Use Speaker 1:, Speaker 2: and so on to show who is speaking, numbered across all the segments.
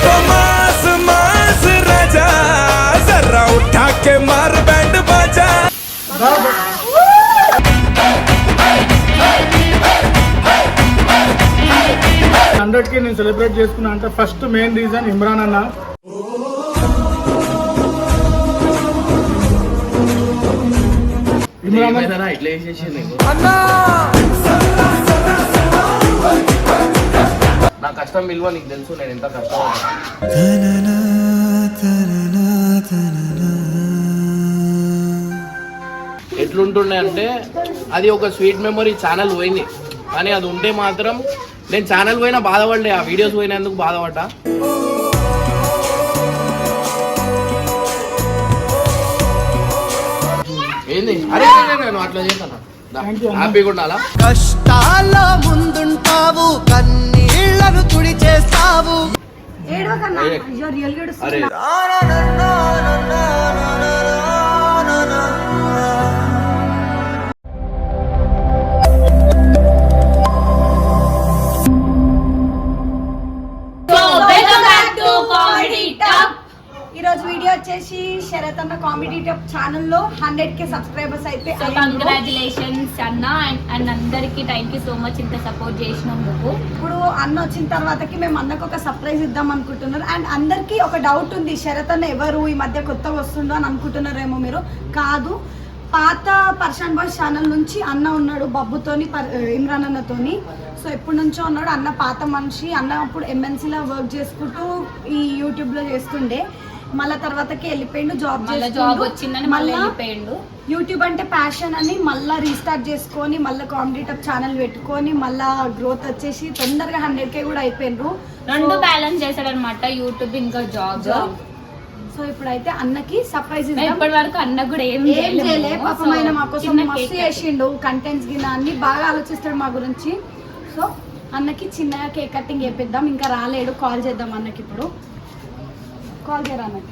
Speaker 1: तो मास मास राजा जरा उठा के मार बैंड बाजा
Speaker 2: హండ్రెడ్ కి నేను సెలబ్రేట్ చేసుకున్నా అంటే ఫస్ట్ మెయిన్ రీజన్ ఇమ్రాన్ అన్న ఇమ్రాన్ అన్న
Speaker 3: ఇట్లా వేసేసి నీకు నా కష్టం విలువ నీకు తెలుసు నేను ఎంత కష్టం ఎట్లుంటుండే అంటే అది ఒక స్వీట్ మెమరీ ఛానల్ పోయింది. కానీ అది ఉంటే మాత్రం నేను ఛానల్ పోయినా బాధపడలే ఆ వీడియోస్ పోయినందుకు బాధపడ్డా. ఏంది? అరే నేను అట్లా చేస్తాను. హ్యాపీగా ఉండాలా?
Speaker 4: కష్టాల ముందుంటావు కన్నీళ్ళను తుడి చేస్తావు.
Speaker 5: ఏడవకన్నా. అయ్యో రియల్గా వచ్చేసి శరత్ అన్న కామెడీ టాప్ ఛానల్లో హండ్రెడ్ కే సబ్స్క్రైబర్స్ అయితే
Speaker 6: సో. కంగ్రాచులేషన్స్ అన్న అండ్ అందరికి థ్యాంక్ యూ సో మచ్ ఇంత సపోర్ట్ చేసినందుకు.
Speaker 5: ఇప్పుడు అన్న వచ్చిన తర్వాతకి మేము అన్నకు ఒక సర్ప్రైజ్ ఇద్దాం అనుకుంటున్నారు. అండ్ అందరికి ఒక డౌట్ ఉంది శరత్ అన్న ఎవరు ఈ మధ్య కొత్తగా వస్తుందో అని అనుకుంటున్నారేమో మీరు? కాదు. పాత పర్షాన్ బాయ్స్ ఛానల్ నుంచి అన్న ఉన్నాడు బబ్బుతోని పర్- ఇమ్రాన్ అన్నతోని. సో ఎప్పటి నుంచో ఉన్నాడు. అన్న పాత మనిషి. అన్న అప్పుడు ఎంఎన్సీలో వర్క్ చేసుకుంటూ ఈ యూట్యూబ్లో చేస్తుండే. మళ్ళా తర్వాతకి వెళ్ళిపోయిండు జాబ్
Speaker 6: జాబ్ వచ్చిందని మళ్ళీ వెళ్ళిపోయిండు.
Speaker 5: యూట్యూబ్ అంటే ప్యాషన్ అని మళ్ళీ రీస్టార్ట్ చేసుకొని మళ్ళీ టప్ ఛానల్ పెట్టుకొని మళ్ళీ గ్రోత్ వచ్చేసి తొందరగా హండ్రెడ్ కే కూడా అయిపోయినరు
Speaker 6: రెండు బ్యాలెన్స్ చేశాడు అనమాట యూట్యూబ్ ఇంకా జాబ్
Speaker 5: జాబ్ సో ఇప్పుడైతే అన్నకి సర్ప్రైజ్
Speaker 6: ఇప్పటి వరకు అన్న కూడా ఏం
Speaker 5: ఏం చేయలే. పాపం ఆయన మా కోసం మస్తు చేసిండు కంటెంట్స్ గిన అన్ని బాగా ఆలోచిస్తాడు మా గురించి. సో అన్నకి చిన్నగా కేక్ కటింగ్ చేపిద్దాం ఇంకా రాలేడు కాల్ చేద్దాం అన్నకి ఇప్పుడు. కాల్ చేయరా అన్నకి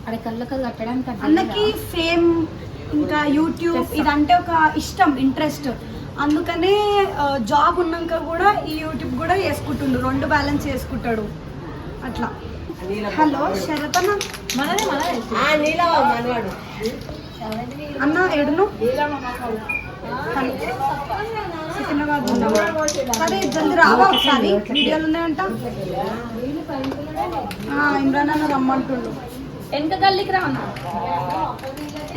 Speaker 6: అక్కడ కళ్ళకి కట్టడానికి
Speaker 5: అన్నకి? ఫేమ్ ఇంకా యూట్యూబ్ ఇదంటే ఒక ఇష్టం ఇంట్రెస్ట్. అందుకనే జాబ్ ఉన్నాక కూడా ఈ యూట్యూబ్ కూడా చేసుకుంటుండు. రెండు బ్యాలెన్స్ చేసుకుంటాడు. అట్లా. హలో శరత్ అన్న
Speaker 7: మనదే. మనదే
Speaker 5: అన్న ఎడును సికింద్రాబాద్ ఉన్నావా? సరే జల్దీ రావా ఒకసారి. వీడియోలు ఉన్నాయంట. ఇమ్రాన్ అన్న రమ్మంటుండు.
Speaker 6: వెనక గల్లీకి రా అన్న?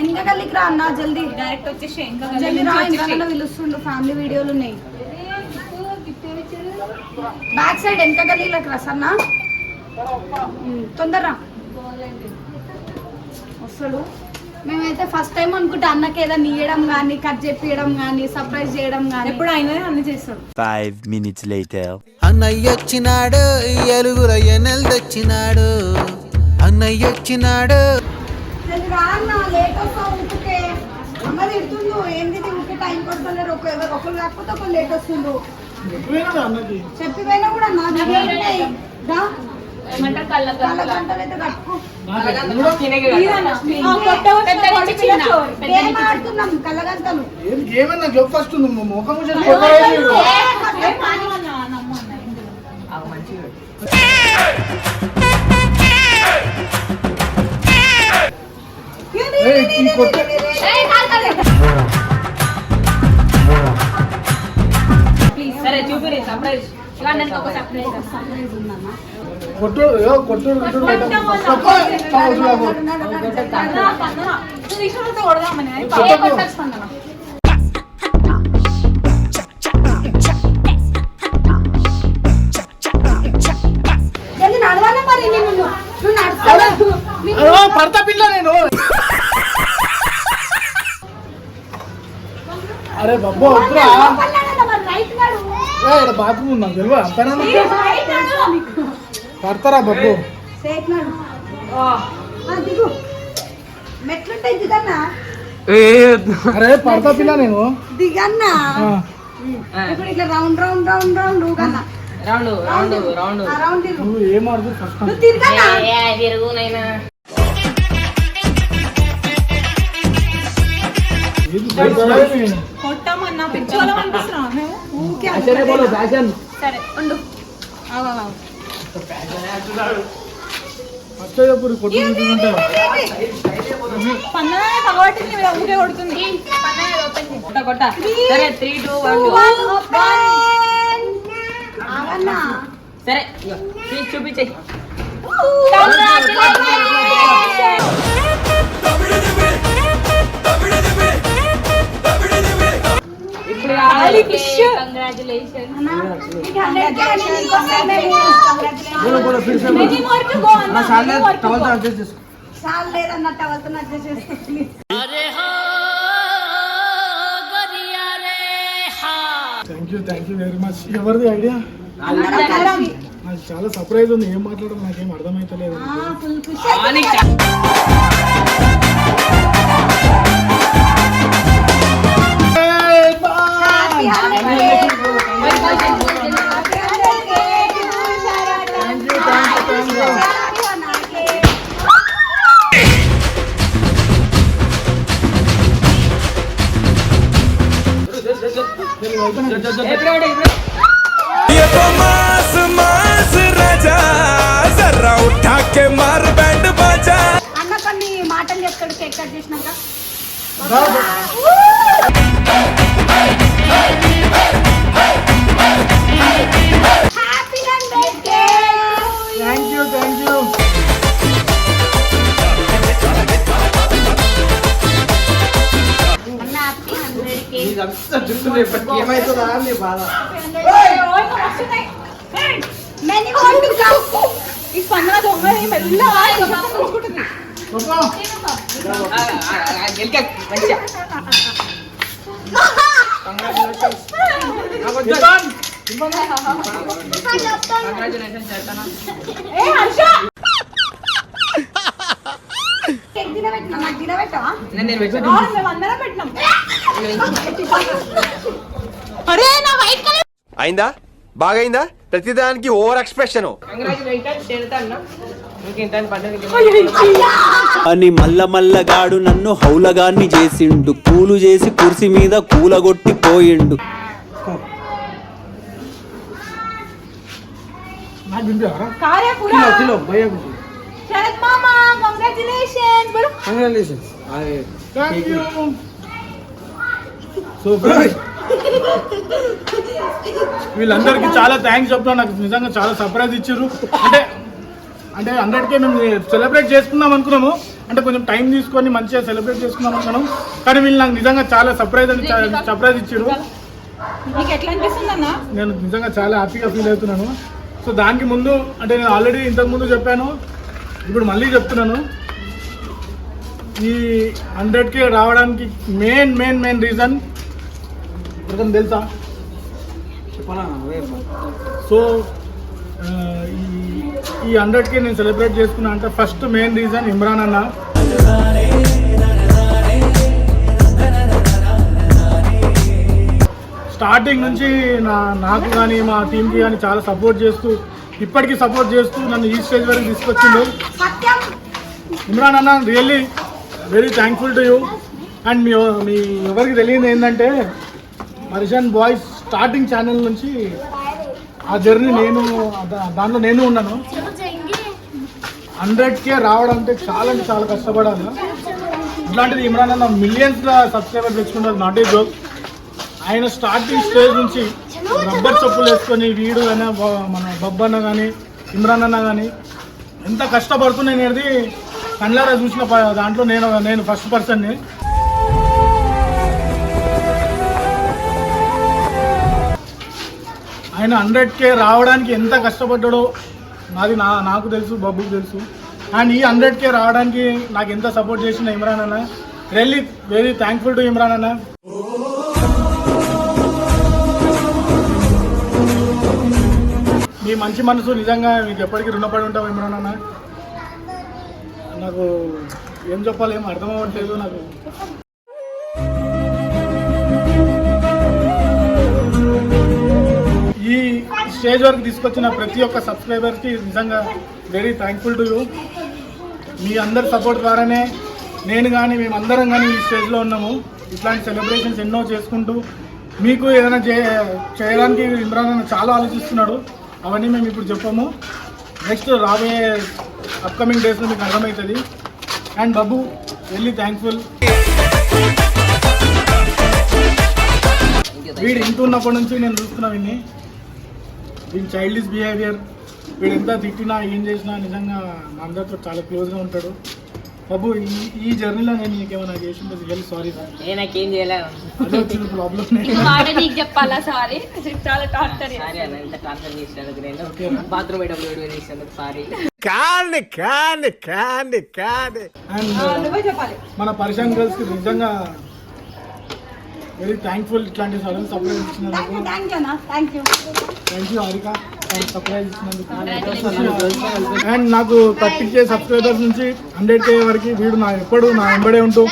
Speaker 5: ఎంత గల్లికి రా అన్న జల్దీ.
Speaker 7: డైరెక్ట్ వచ్చేసి
Speaker 5: జల్దీ రా ఇమ్రాన్ అన్న పిలుస్తుండు. ఫ్యామిలీ వీడియోలు ఉన్నాయి. బ్యాక్ సైడ్ ఎంత గల్లీలకు రా సన్నా. తొందరరా. వస్తాడు. మేమైతే ఫస్ట్ టైం అనుకుంటే అన్నకి ఏదైనా ఇయ్యడం కానీ కట్ చెప్పియడం కానీ సర్ప్రైజ్ చేయడం కానీ
Speaker 7: ఎప్పుడు అయినా అన్ని చేస్తాడు.
Speaker 1: Five minutes later.
Speaker 4: అన్నయ్య వచ్చినాడు ఎలుగుల ఎనెల్ తెచ్చినాడు. అన్నయ్య వచ్చినాడు.
Speaker 5: జల్దీ రా అన్న లేట్ వస్తావు ఊరికే. అమ్మ తిడుతుండు ఏంది ఇది ఊరికే టైం వస్తలేరు ఒక ఎవరు ఒకరు కాకపోతే ఒకరు లేట్ వస్తుండు.
Speaker 2: ఎక్కువైనా అన్నకి
Speaker 5: చెప్పి పోయినా కూడా నా కళ్ళగంతలు
Speaker 2: ఏమన్నా చెప్పు ఫస్ట్ నువ్వు ముఖం చూసి ఏయ్, ఈ కొట్ట
Speaker 7: సరే చూపిరి సర్ప్రైజ్
Speaker 2: పడతా పిల్ల నేను అరే బాబు వద్దురా. ఇక్కడ బాత్రూమ్ ఉందా తెలియదు. అంతనా పడతారా బాబు? అరే పడతా పిల్ల నేను.
Speaker 5: దిగన్నా. ఇప్పుడు ఇట్లా round round round round ఊగన్నా.
Speaker 7: Round round
Speaker 5: round round. తిరుగు
Speaker 2: నువ్వు ఏం ఫస్ట్ నేను.
Speaker 7: కొట్టామన్నా పిచ్చోళ్ళం అనిపిస్తున్నాం మేము
Speaker 5: ఊకే
Speaker 7: సరే ఉండు ఊకే కొడుతుంది కొట్ట కొట్ట సరే త్రీ టూ వన్ సరే చూపించే
Speaker 5: చాలు లేదన్న టవల్తో అడ్జస్ట్ చేసుకోండి
Speaker 2: thank you thank you very much ఎవరిది ఐడియా నాకు చాలా సర్ప్రైజ్ ఉంది. ఏం మాట్లాడడం నాకేం అర్థమైతలేదు.
Speaker 1: ये तो मास मास राजा जरा उठा के मार बैंड बाजा
Speaker 5: అన్న కొన్ని మాటలు చెప్తాడు కేక్ కట్ చేసినాక ఏ హర్ష కేక్ తినబెట్టినా నాకు తినబెట్టవా
Speaker 7: నేను నేను పెట్టాను
Speaker 8: అయిందా? బాగైందా? ప్రతిదానికి ఓవర్ ఎక్స్ప్రెషన్.
Speaker 9: అని మల్ల మల్లగాడు నన్ను హౌలగాన్ని చేసిండు. కూలు చేసి కుర్సీ మీద కూలగొట్టి పోయిండు
Speaker 2: వింటారా
Speaker 7: కార్య కూడా
Speaker 2: కిలో భయ్యా కుట్టి
Speaker 7: శరత్ మామ కంగ్రాచులేషన్ బరు
Speaker 2: థ్యాంక్ యూ సూపర్. వీళ్ళందరికీ చాలా థ్యాంక్స్ చెప్తాను నాకు నిజంగా చాలా సర్ప్రైజ్ ఇచ్చారు. అంటే అంటే హండ్రెడ్కే మేము సెలబ్రేట్ చేసుకుందాం అనుకున్నాము. అంటే కొంచెం టైం తీసుకొని మంచిగా సెలబ్రేట్ చేసుకుందాం అనుకున్నాం కానీ వీళ్ళు నాకు నిజంగా చాలా సర్ప్రైజ్ అని సర్ప్రైజ్ ఇచ్చారు. నేను నిజంగా చాలా హ్యాపీగా ఫీల్ అవుతున్నాను. సో దానికి ముందు అంటే నేను ఆల్రెడీ ఇంతకు ముందు చెప్పాను. ఇప్పుడు మళ్ళీ చెప్తున్నాను. ఈ హండ్రెడ్కి రావడానికి మెయిన్ మెయిన్ మెయిన్ రీజన్ ఎవరికైనా తెలుసా? సో ఈ ఈ హండ్రెడ్కి నేను సెలబ్రేట్ చేసుకున్నా అంటే ఫస్ట్ మెయిన్ రీజన్ ఇమ్రాన్ అన్న. స్టార్టింగ్ నుంచి నా నాకు కానీ మా టీంకి కానీ చాలా సపోర్ట్ చేస్తూ ఇప్పటికీ సపోర్ట్ చేస్తూ నన్ను ఈ స్టేజ్ వరకు తీసుకొచ్చిండు.
Speaker 5: సత్యం.
Speaker 2: ఇమ్రాన్ అన్న really very thankful to you and మీ మీ ఎవరికి తెలియదు ఏంటంటే మరిషన్ బాయ్స్ స్టార్టింగ్ ఛానల్ నుంచి ఆ జర్నీ నేను దా- దాంట్లో నేను ఉన్నాను. హండ్రెడ్కే రావడం అంటే చాలా అంటే చాలా కష్టపడాలి. ఇట్లాంటిది ఇమ్రాన్ మిలియన్స్ సబ్స్క్రైబర్ తెచ్చుకుంటారు నాట్ ఏ జోక్. ఆయన స్టార్టింగ్ స్టేజ్ నుంచి రబ్బర్ చెప్పులు వేసుకొని వీడు అయినా మన బొబ్బన్న కానీ ఇమ్రాన్ అన్న కానీ ఎంత కష్టపడుతున్నాయి అనేది కళ్ళారా చూసిన దాంట్లో నేను నేను ఫస్ట్ పర్సన్ని ఆయన హండ్రెడ్ కే రావడానికి ఎంత కష్టపడ్డాడో నాది నా నాకు తెలుసు బబ్బుకు తెలుసు. అండ్ ఈ హండ్రెడ్ కే రావడానికి నాకు ఎంత సపోర్ట్ చేసిన ఇమ్రాన్ అన్న. Really very thankful to Imran అన్న. మీ మంచి మనసు నిజంగా మీకు ఎప్పటికీ రుణపడి ఉంటాం ఇమ్రాన్ అన్న. నాకు ఏం చెప్పాలి ఏం అర్థం అవ్వట్లేదు నాకు. స్టేజ్ వరకు తీసుకొచ్చిన ప్రతి ఒక్క సబ్స్క్రైబర్కి నిజంగా వెరీ థ్యాంక్ఫుల్ టు యూ మీ అందరి సపోర్ట్ ద్వారానే నేను కానీ మేమందరం కానీ ఈ స్టేజ్లో ఉన్నాము. ఇట్లాంటి సెలబ్రేషన్స్ ఎన్నో చేసుకుంటూ మీకు ఏదైనా చే చేయడానికి ఇమ్రాన్ అన్న చాలా ఆలోచిస్తున్నాడు. అవన్నీ మేము ఇప్పుడు చెప్పాము. నెక్స్ట్ రాబోయే అప్కమింగ్ డేస్లో మీకు అర్థమవుతుంది. అండ్ బాబు వెళ్ళి థ్యాంక్ఫుల్ వీడు ఇంటి ఉన్నప్పటి నుంచి నేను చూస్తున్నా విన్ని వీడి చైల్డిష్ బిహేవియర్ వీడు ఎంత తిట్టినా ఏం చేసినా నిజంగా మా అందరితో చాలా క్లోజ్గా ఉంటాడు. బాబు ఈ ఈ జర్నీలో నేను నీకు ఏమైనా చేసి ఉంటుంది రియల్ సారీ
Speaker 7: నేను నాకేం చేయలేదు
Speaker 2: అదే వచ్చిన ప్రాబ్లం
Speaker 6: మాట నీకు చెప్పాలా? సారీ చాలా టార్చర్
Speaker 7: సారీ అన్న ఇంత ట్రాన్స్ఫర్ చేసినందుకు నేను
Speaker 2: ఓకేనా?
Speaker 7: బాత్రూమ్ చేసినందుకు సారీ
Speaker 2: అండ్ మన పరిశాన్ గర్ల్స్కి నిజంగా వెరీ థ్యాంక్ఫుల్ ఇట్లాంటి సడన్ సర్ప్రైజ్ ఇచ్చినందుకు.
Speaker 5: థ్యాంక్ యూ
Speaker 2: హారిక సర్ప్రైజ్ ఇచ్చినందుకు. అండ్ నాకు థర్టీ కే సబ్స్క్రైబర్స్ నుంచి హండ్రెడ్ కే వరకు వీడు నా ఎప్పుడు నా వెంబడే ఉంటూ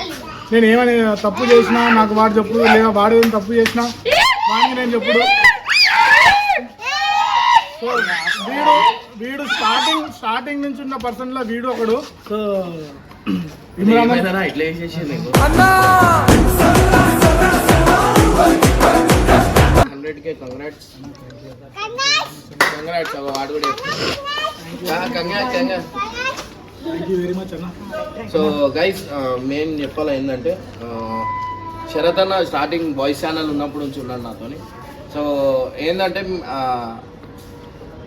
Speaker 2: నేను ఏమైనా తప్పు చేసినా నాకు వాడు చెప్పుడు లేదా వాడు ఏం తప్పు చేసినా వాడికి నేను చెప్పుడు. సో వీడు వీడు స్టార్టింగ్ స్టార్టింగ్ నుంచి ఉన్న పర్సన్లో వీడు ఒకడు. సో ఇమ్రాన్ అన్న-
Speaker 3: ఏమైందన్నా ఇట్లా వేసేసి నీకు హండ్రెడ్ కే కంగ్రాట్స్ కంగ్రాట్స్ వాడు కూడా congrats congrats
Speaker 2: thank you very much అన్న.
Speaker 3: సో గైస్ మెయిన్ చెప్పాలి ఏంటంటే శరత్ అన్న స్టార్టింగ్ బాయ్స్ ఛానల్ ఉన్నప్పుడు నుంచి ఉన్నాడు నాతోని. సో ఏంటంటే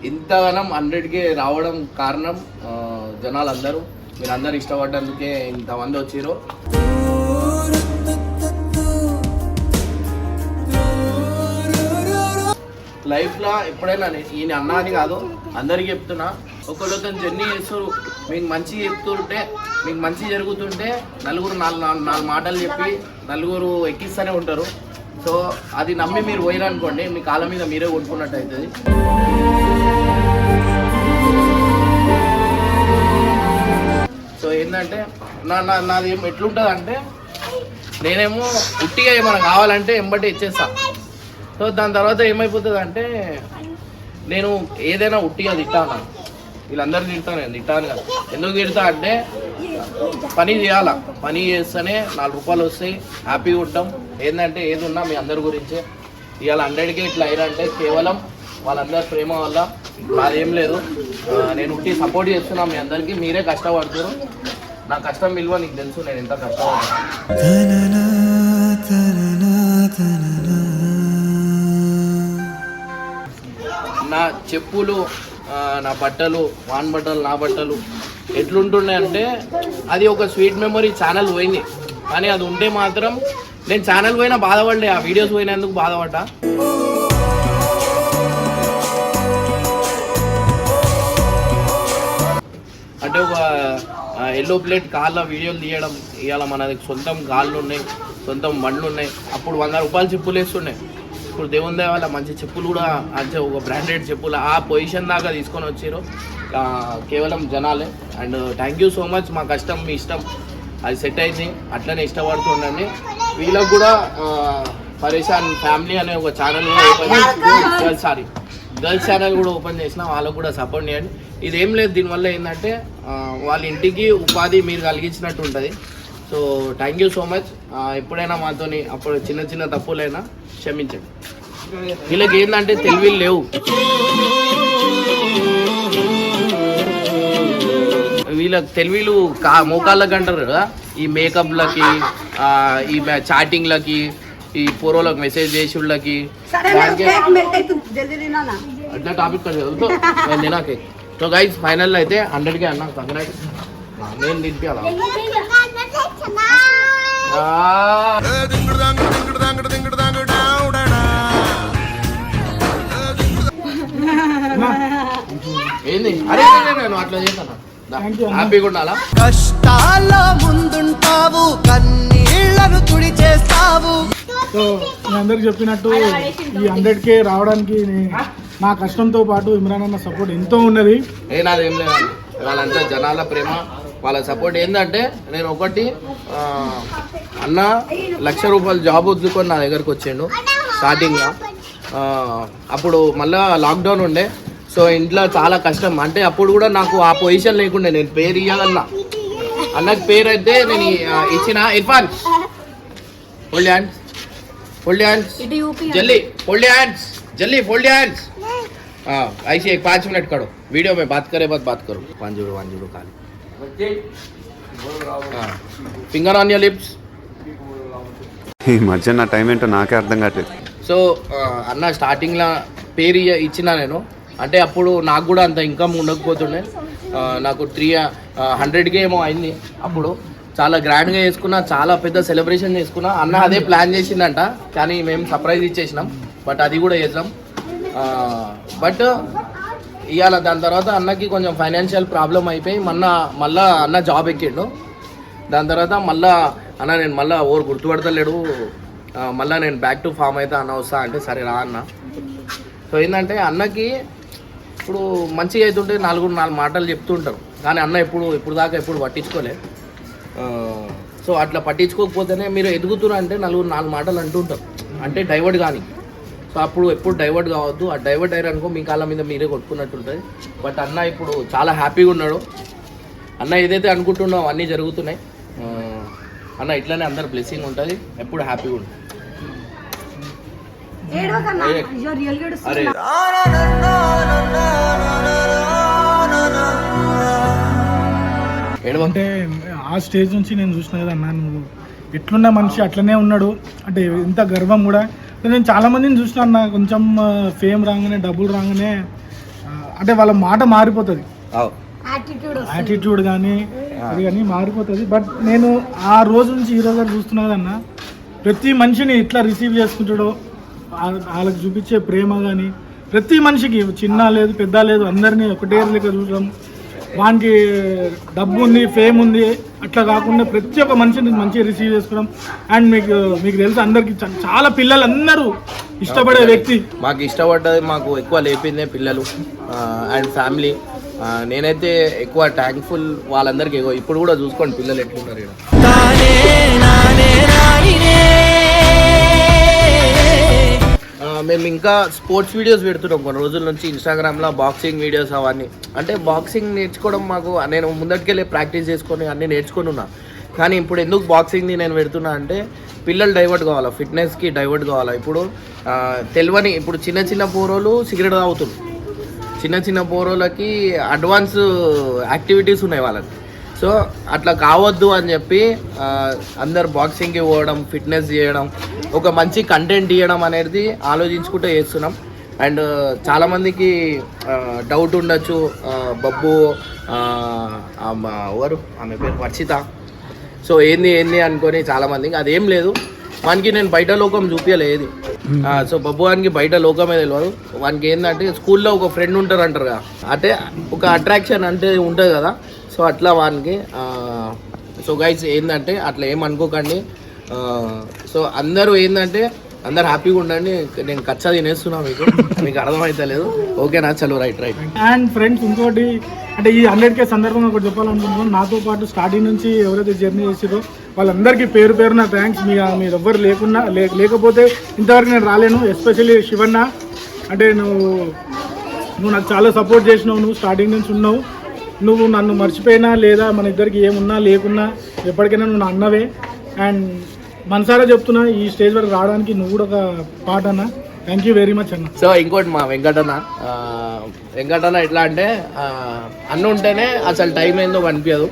Speaker 3: ఇంతగానం హండ్రెడ్కి రావడం కారణం ఆ, జనాలందరూ. మీరు అందరు ఇష్టపడ్డందుకే ఇంతమంది వచ్చారు లైఫ్లో ఎప్పుడైనా ఈయన అన్నా కాదు అందరికీ చెప్తున్నా. ఒకళ్ళొకరు జర్నీ చేస్తారు మీకు మంచి చెప్తుంటే మీకు మంచి జరుగుతుంటే నలుగురు నాలుగు నాలుగు నాలుగు మాటలు చెప్పి నలుగురు ఎక్కిస్తూనే ఉంటారు. సో అది నమ్మి మీరు పోయిరనుకోండి మీ కాళ్ళ మీద మీరే కొట్టుకున్నట్టు అవుతుంది. సో ఏంటంటే నా నా నాది ఏం ఎట్లుంటుంది అంటే నేనేమో ఉట్టిగా ఏమైనా కావాలంటే ఎంబటి ఇచ్చేస్తాను సో దాని తర్వాత ఏమైపోతుంది అంటే నేను ఏదైనా ఉట్టిగా తిట్టాను? వీళ్ళందరూ తిడతాను నేను తిట్టాను కదా. ఎందుకు తిడతా అంటే పని చేయాలా? పని చేస్తేనే నాలుగు రూపాయలు వస్తాయి హ్యాపీగా ఉంటాం. ఏంటంటే ఏది ఉన్నా మీ అందరి గురించే. ఇవాళ హండ్రెడ్కి ఇట్లా అయినంటే కేవలం వాళ్ళందరి ప్రేమ వల్ల నాదేం లేదు. నేను ఉట్టి సపోర్ట్ చేస్తున్నా మీ అందరికీ. మీరే కష్టపడుతున్నారు నా కష్టం విలువ నీకు తెలుసు నేను ఎంత కష్టపడుతున్నాను నా చెప్పులు నా బట్టలు వాన్ బట్టలు నా బట్టలు ఎట్లుంటున్నాయి అంటే అది ఒక స్వీట్ మెమరీ ఛానల్ పోయింది. కానీ అది ఉంటే మాత్రం నేను ఛానల్ పోయినా బాధపడలే ఆ వీడియోస్ పోయినందుకు బాధపడ్డా. అంటే ఒక ఎల్లో ప్లేట్ కాళ్ళ వీడియోలు తీయడం ఇవాళ మనది సొంతం కాళ్ళు ఉన్నాయి సొంతం బండ్లు ఉన్నాయి అప్పుడు వంద రూపాయలు చెప్పులు వేస్తున్నాయి ఇప్పుడు దేవుని దయ వల్ల మంచి చెప్పులు కూడా అంటే ఒక బ్రాండెడ్ చెప్పులు ఆ పొజిషన్ దాకా తీసుకొని వచ్చారు కేవలం జనాలే. And thank you so much మా కష్టం మీ ఇష్టం. అది సెట్ అయింది అట్లనే ఇష్టపడుతూ ఉండండి. వీళ్ళకు కూడా పరేషాన్ ఫ్యామిలీ అనే ఒక ఛానల్ కూడా ఓపెన్ చేసి సారీ గర్ల్స్ ఛానల్ కూడా ఓపెన్ చేసిన వాళ్ళకు కూడా సపోర్ట్ చేయండి. ఇదేం లేదు దీనివల్ల ఏంటంటే వాళ్ళ ఇంటికి ఉపాధి మీరు కలిగించినట్టు ఉంటుంది. So thank you so much ఎప్పుడైనా మాతోని అప్పుడు చిన్న చిన్న తప్పులైనా క్షమించండి. వీళ్ళకి ఏంటంటే తెలివిలు లేవు. వీళ్ళకి తెలివిలు కా మోకాళ్ళకి అంటారు కదా ఈ మేకప్లకి ఆ, ఈ చాటింగ్లకి ఈ పూర్వలకు మెసేజ్ చేసేళ్ళకి. అట్లా టాపిక్. నేను సో గైస్ ఫైనల్ అయితే హండ్రెడ్కే అన్నా. కంగ్రాట్స్ నేను తినిపించాలా ఏంది? అరే నేను అట్లా చేస్తాను. హ్యాపీగా ఉండాలా?
Speaker 4: కష్టాల్లో ముందుంటావు కన్నీళ్ళను తుడిచేస్తావు
Speaker 2: సో మీ అందరికి చెప్పినట్టు ఈ హండ్రెడ్ కే రావడానికి నే- నా కష్టంతో పాటు ఇమ్రాన్ అన్న సపోర్ట్ ఎంతో ఉన్నది.
Speaker 3: ఏ నాదేం లేదు వాళ్ళంతా జనాల ప్రేమ వాళ్ళ సపోర్ట్ ఏంటంటే నేను ఒకటి ఆ, అన్న లక్ష రూపాయలు జాబ్ వదులుకొని నా దగ్గరకు వచ్చిండు స్టార్టింగ్లో ఆ, అప్పుడు మళ్ళా లాక్డౌన్ ఉండే సో ఇంట్లో చాలా కష్టం అంటే అప్పుడు కూడా నాకు ఆ పొజిషన్ లేకుండే నేను పేరు ఇవ్వగలనా అన్నకి పేరు అయితే నేను ఈ- ఆ, ఇచ్చిన Irfan hold hands hold hands जल्दी फोल्ड हैंड्स जल्दी फोल्ड हैंड्स हाँ ऐसे एक पाँच मिनट करो वीडियो में बात करे बात बात करो वन जोड़ो वन जोड़ो खाली ఫింగర్ ఆన్ యర్ లిప్స్
Speaker 9: ఈ మధ్య నా టైం ఏంటో నాకే అర్థం కావట్లేదు.
Speaker 3: సో అన్న స్టార్టింగ్లో పేరు ఇచ్చిన నేను. అంటే అప్పుడు నాకు కూడా అంత ఇన్కమ్ ఉండకపోతుండే. నాకు త్రీ హండ్రెడ్కే ఏమో అయింది అప్పుడు. చాలా గ్రాండ్గా చేసుకున్నా చాలా పెద్ద సెలబ్రేషన్ చేసుకున్నా. అన్న అదే ప్లాన్ చేసిందంట కానీ మేము సర్ప్రైజ్ ఇచ్చేసినాం. బట్ అది కూడా చేసాం బట్ ఇవాళ దాని తర్వాత అన్నకి కొంచెం ఫైనాన్షియల్ ప్రాబ్లం అయిపోయి మొన్న మళ్ళా అన్న జాబ్ ఎక్కిండు. దాని తర్వాత మళ్ళా అన్న నేను మళ్ళా ఓరు గుర్తుపడతలేడు. మళ్ళీ నేను బ్యాక్ టు ఫామ్ అయితే అన్న వస్తా అంటే సరే రా అన్న. సో ఏంటంటే అన్నకి ఇప్పుడు మంచిగా అవుతుంటే నాలుగు నాలుగు మాటలు చెప్తుంటారు. కానీ అన్న ఎప్పుడు ఇప్పుడు దాకా ఎప్పుడు పట్టించుకోలే. సో అట్లా పట్టించుకోకపోతేనే మీరు ఎదుగుతున్నారు అంటే నలుగురు నాలుగు మాటలు అంటుంటారు. అంటే డైవర్ట్ కానీ అప్పుడు ఎప్పుడు డైవర్ట్ కావద్దు. ఆ డైవర్ట్ అయ్యారు అనుకో మీ కాళ్ళ మీద మీరే కొట్టుకున్నట్టు ఉంటుంది బట్ అన్న ఇప్పుడు చాలా హ్యాపీగా ఉన్నాడు. అన్న ఏదైతే అనుకుంటున్నావు అన్నీ జరుగుతున్నాయి. అన్న ఇట్లానే అందరు బ్లెస్సింగ్ ఉంటుంది. ఎప్పుడు హ్యాపీగా ఉంటుంది అరే.
Speaker 2: అంటే ఆ స్టేజ్ నుంచి నేను చూసిన కదా అన్న నువ్వు ఎట్లున్న మనిషి అట్లనే ఉన్నాడు. అంటే ఇంత గర్వం కూడా నేను చాలా మందిని చూసిన అన్న కొంచెం ఫేమ్ రాగానే డబ్బులు రాగానే అంటే వాళ్ళ మాట మారిపోతుంది.
Speaker 5: యాటిట్యూడ్
Speaker 2: కానీ అది కానీ మారిపోతుంది. బట్ నేను ఆ రోజు నుంచి ఈ రోజు చూస్తున్నా కదన్న ప్రతి మనిషిని ఎట్లా రిసీవ్ చేసుకుంటాడో వాళ్ళకి చూపించే ప్రేమ కానీ ప్రతి మనిషికి చిన్న లేదు పెద్ద లేదు అందరినీ ఒకటే లెక్క చూడడం వానికి డబ్బు ఉంది ఫేమ్ ఉంది అట్లా కాకుండా ప్రతి ఒక్క మనిషిని మంచిగా రిసీవ్ చేసుకోవడం అండ్ మీకు మీకు తెలుసు అందరికి చాలా పిల్లలు అందరూ ఇష్టపడే వ్యక్తి.
Speaker 3: మాకు ఇష్టపడ్డది మాకు ఎక్కువ లేపిందే పిల్లలు అండ్ ఫ్యామిలీ. నేనైతే ఎక్కువ థ్యాంక్ఫుల్ వాళ్ళందరికీ ఇప్పుడు కూడా చూసుకోండి పిల్లలు ఎట్లున్నారు మేము ఇంకా స్పోర్ట్స్ వీడియోస్ పెడుతున్నాం కొన్ని రోజుల నుంచి ఇన్స్టాగ్రామ్లో బాక్సింగ్ వీడియోస్ అవన్నీ. అంటే బాక్సింగ్ నేర్చుకోవడం మాకు నేను ముందటికెళ్ళి ప్రాక్టీస్ చేసుకొని అన్నీ నేర్చుకొని ఉన్నా. కానీ ఇప్పుడు ఎందుకు బాక్సింగ్ని నేను పెడుతున్నా అంటే పిల్లలు డైవర్ట్ కావాలా? ఫిట్నెస్కి డైవర్ట్ కావాలా? ఇప్పుడు తెలియని ఇప్పుడు చిన్న చిన్న పోరోలు సిగరెట్ తాగుతున్నారు. చిన్న చిన్న పోరోలకి అడ్వాన్స్ యాక్టివిటీస్ ఉన్నాయి వాళ్ళకి. సో అట్లా కావద్దు అని చెప్పి అందరు బాక్సింగ్కి పోవడం ఫిట్నెస్ చేయడం ఒక మంచి కంటెంట్ ఇవ్వడం అనేది ఆలోచించుకుంటూ చేస్తున్నాం. అండ్ చాలామందికి డౌట్ ఉండొచ్చు. బబ్బు ఎవరు? ఆమె పేరు వర్షిత. సో ఏంది ఏంది అనుకొని చాలామందికి అదేం లేదు. వానికి నేను బయట లోకం చూపించలేదు సో బబ్బు వానికి బయట లోకమే తెలియదు వానికి ఏంటంటే స్కూల్లో ఒక ఫ్రెండ్ ఉంటారు అంటారు కదా అంటే ఒక అట్రాక్షన్ అంటే ఉంటుంది కదా. సో అట్లా వానికి సో గైస్ ఏంటంటే అట్లా ఏం అనుకోకండి. సో అందరూ ఏంటంటే అందరు హ్యాపీగా ఉండండి. నేను కచ్చా తినేస్తున్నా మీకు. మీకు అర్థమైతలేదు ఓకేనా చలో రైట్ రైట్
Speaker 2: అండ్ ఫ్రెండ్స్ ఇంకోటి అంటే ఈ హండ్రెడ్ కే సందర్భంగా ఒకటి చెప్పాలనుకుంటున్నాను. నాతో పాటు స్టార్టింగ్ నుంచి ఎవరైతే జర్నీ చేసారో వాళ్ళందరికీ పేరు పేరున థ్యాంక్స్ మీ మీరు ఎవ్వరు లేకున్నా లే- లేకపోతే ఇంతవరకు నేను రాలేను. ఎస్పెషల్లీ శివన్న. అంటే నువ్వు నువ్వు నాకు చాలా సపోర్ట్ చేసినావు. నువ్వు స్టార్టింగ్ నుంచి ఉన్నావు. నువ్వు నన్ను మర్చిపోయినా లేదా మన ఇద్దరికి ఏమున్నా లేకున్నా ఎప్పటికైనా నువ్వు నా అన్నవే. అండ్ మనసారా చెప్తున్నా ఈ స్టేజ్ వరకు రావడానికి నువ్వు కూడా ఒక పాట అన్న. థ్యాంక్ యూ వెరీ మచ్ అన్న.
Speaker 3: సో ఇంకోటి మా వెంకటన్న. వెంకటన్న ఎట్లా అంటే అన్న ఉంటేనే అసలు టైం ఏందో కనిపించదు.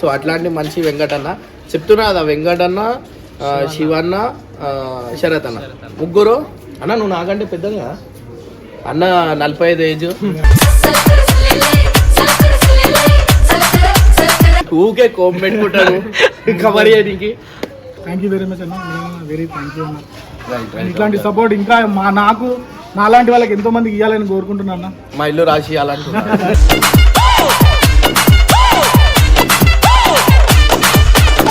Speaker 3: సో అట్లాంటి మంచి వెంకటన్న. చెప్తున్నా కదా వెంకటన్న శివన్న శరత్ అన్న ముగ్గురు. అన్న నువ్వు నాకంటే పెద్దగా అన్న నలభై ఐదు ఏజ్ ఊకే కోమ్ పెట్టుకుంటాడు కవర్ చేయడానికి.
Speaker 2: థ్యాంక్ యూ వెరీ మచ్ అన్న. వెరీ థ్యాంక్ యూ అన్న. ఇట్లాంటి సపోర్ట్ ఇంకా మా నాకు నాలాంటి వాళ్ళకి ఎంతో మందికి ఇవ్వాలని కోరుకుంటున్నా అన్న.
Speaker 3: మా ఇల్లు రాసి అలాంటి